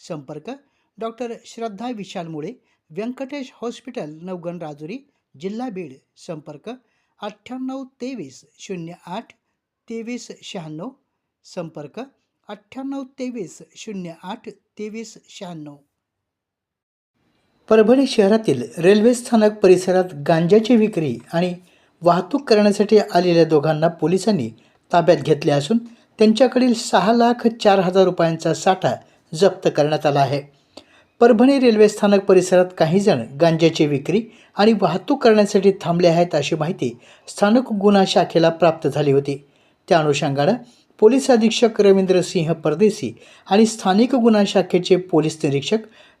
संपर्क डॉक्टर श्रद्धा विशाल मुळे व्यंकटेश हॉस्पिटल नवगण राजुरी जिल्हा बीड. संपर्क अठ्ठ्याण्णव तेवीस शून्य आठ तेवीस शहाण्णव. संपर्क अठ्ठ्याण्णव तेवीस शून्य आठ तेवीस शहाण्णव. परभणी शहरातील रेल्वे स्थानक परिसरात गांजाची विक्री आणि वाहतूक करण्यासाठी आलेल्या दोघांना पोलिसांनी ताब्यात घेतले असून त्यांच्याकडील सहा लाख चार हजार रुपयांचा साठा जप्त करण्यात आला आहे. परभणी रेल्वे स्थानक परिसरात काही जण विक्री आणि वाहतूक करण्यासाठी थांबले आहेत अशी माहिती स्थानक गुन्हा शाखेला प्राप्त झाली होती. त्या अनुषंगानं पोलीस अधीक्षक रवींद्र सिंह परदेसी आणि स्थानिक गुन्हा शाखेचे पोलीस निरीक्षक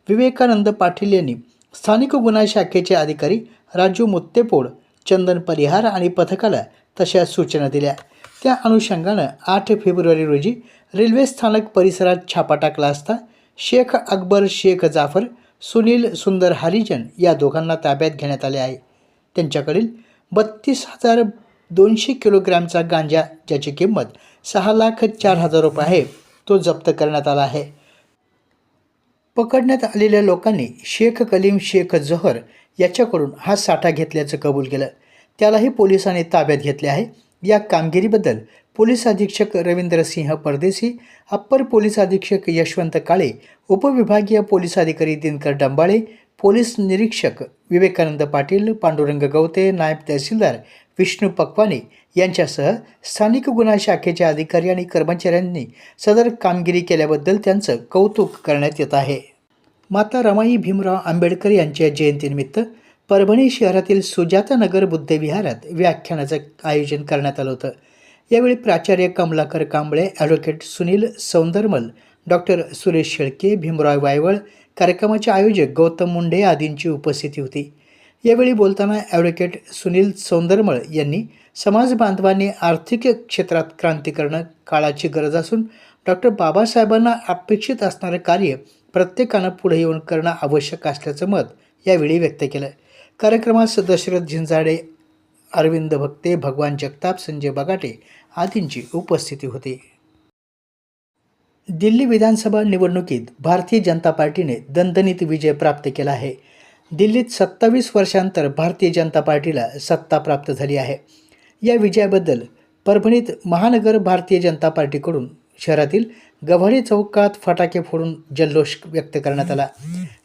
विवेकानंद पाटील यांनी स्थानिक गुन्हा शाखेचे अधिकारी राजू मुत्तेपोड चंदन परिहार आणि पथकाला तशा सूचना दिल्या. त्या अनुषंगानं आठ फेब्रुवारी रोजी रेल्वे स्थानक परिसरात छापा टाकला असता शेख अकबर शेख जाफर सुनील सुंदर हरिजन या दोघांना ताब्यात घेण्यात आले आहे. त्यांच्याकडील बत्तीस हजार दोनशे किलोग्रॅमचा गांजा ज्याची किंमत सहा लाख चार हजार रुपये आहे तो जप्त करण्यात आला आहे. पकडण्यात आलेल्या लोकांनी शेख कलीम शेख जहर याच्याकडून हा साठा घेतल्याचं कबूल केलं. त्यालाही पोलिसांनी ताब्यात घेतले आहे. या कामगिरीबद्दल पोलीस अधीक्षक रवींद्र सिंह परदेसी अप्पर पोलीस अधीक्षक यशवंत काळे उपविभागीय पोलीस अधिकारी दिनकर डंबाळे पोलीस निरीक्षक विवेकानंद पाटील पांडुरंग गवते नायब तहसीलदार विष्णू पकवाने यांच्यासह स्थानिक गुन्हा शाखेचे अधिकारी आणि कर्मचाऱ्यांनी सदर कामगिरी केल्याबद्दल त्यांचं कौतुक करण्यात येत आहे. माता रमाई भीमराव आंबेडकर यांच्या जयंतीनिमित्त परभणी शहरातील सुजातानगर बुद्धविहारात व्याख्यानाचं आयोजन करण्यात आलं होतं. यावेळी प्राचार्य कमलाकर कांबळे ॲडव्होकेट सुनील सौंदरमल डॉक्टर सुरेश शेळके भीमराव वायवळ कार्यक्रमाचे आयोजक गौतम मुंडे आदींची उपस्थिती होती. यावेळी बोलताना ॲडव्होकेट सुनील सौंदरमळ यांनी समाज बांधवांनी आर्थिक क्षेत्रात क्रांती करणं काळाची गरज असून डॉक्टर बाबासाहेबांना अपेक्षित असणारं कार्य प्रत्येकानं पुढे येऊन करणं आवश्यक असल्याचं मत यावेळी व्यक्त केलं. कार्यक्रमात दशरथ झिंजाडे अरविंद भक्ते भगवान जगताप संजय बगाटे आदींची उपस्थिती होती. दिल्ली विधानसभा निवडणुकीत भारतीय जनता पार्टीने दणदणीत विजय प्राप्त केला आहे. दिल्लीत सत्तावीस वर्षांतर भारतीय जनता पार्टीला सत्ता प्राप्त झाली आहे. या विजयाबद्दल परभणीत महानगर भारतीय जनता पार्टीकडून शहरातील गव्हाडी चौकात फटाके फोडून जल्लोष व्यक्त करण्यात आला.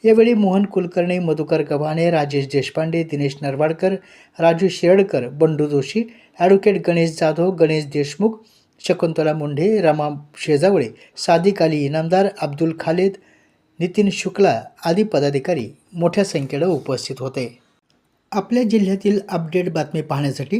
यावेळी मोहन कुलकर्णी मधुकर गव्हाणे राजेश देशपांडे दिनेश नरवाडकर राजू शिरडकर बंडू जोशी ॲडव्होकेट गणेश जाधव गणेश देशमुख शकुंतला मुंढे रमा शेजावळे सादिक अली इनामदार अब्दुल खालेद नितीन शुक्ला आदी पदाधिकारी मोठ्या संख्येनं उपस्थित होते. आपल्या जिल्ह्यातील अपडेट बातमी पाहण्यासाठी